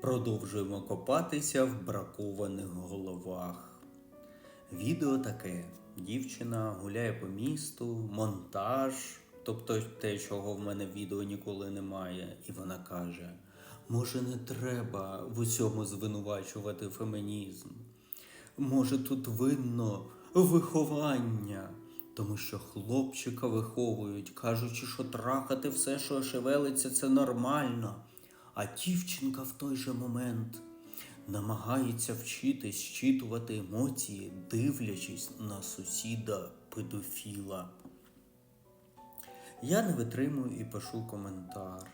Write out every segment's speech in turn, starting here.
Продовжуємо копатися в бракованих головах. Відео таке: дівчина гуляє по місту, монтаж, тобто те, чого в мене в відео ніколи немає, і вона каже: може, не треба в усьому звинувачувати фемінізм. Може, тут винно виховання, тому що хлопчика виховують, кажучи, що трахати все, що шевелиться, це нормально. А дівчинка в той же момент намагається вчитись щитувати емоції, дивлячись на сусіда педофіла. Я не витримую і пишу коментар.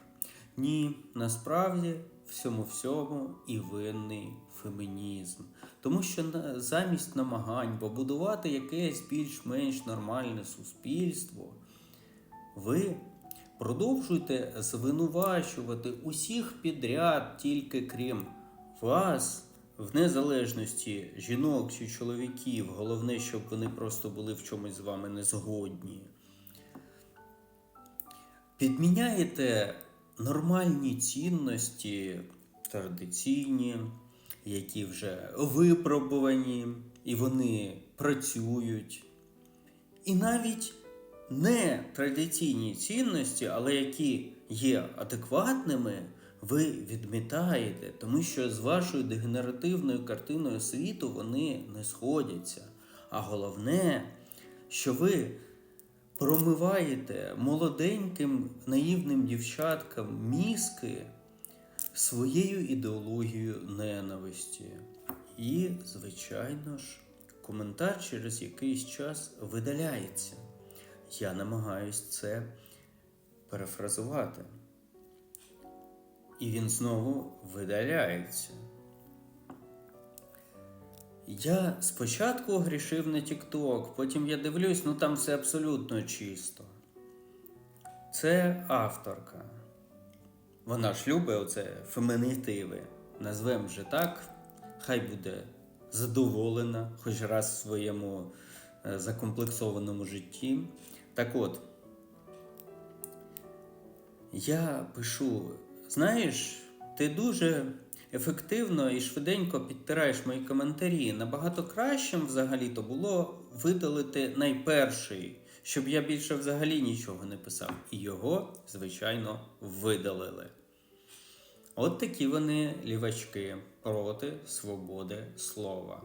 Ні, насправді всьому всьому і винний фемінізм. Тому що замість намагань побудувати якесь більш-менш нормальне суспільство, ви продовжуєте звинувачувати усіх підряд, тільки крім вас, в незалежності жінок чи чоловіків. Головне, щоб вони просто були в чомусь з вами не згодні. Підміняєте нормальні цінності, традиційні, які вже випробувані, і вони працюють. І навіть не традиційні цінності, але які є адекватними, ви відмітаєте, тому що з вашою дегенеративною картиною світу вони не сходяться. А головне, що ви промиваєте молоденьким наївним дівчаткам мізки своєю ідеологією ненависті. І, звичайно ж, коментар через якийсь час видаляється. Я намагаюсь це перефразувати. І він знову видаляється. Я спочатку грішив на TikTok, потім я дивлюсь, ну там все абсолютно чисто. Це авторка. Вона ж любить оце фемінітиви. Назвемо вже так, хай буде задоволена хоч раз в своєму е, закомплексованому житті. Так от, я пишу, знаєш, ти дуже ефективно і швиденько підтираєш мої коментарі. Набагато кращим взагалі-то було видалити найперший, щоб я більше взагалі нічого не писав. І його, звичайно, видалили. От такі вони лівачки проти свободи слова.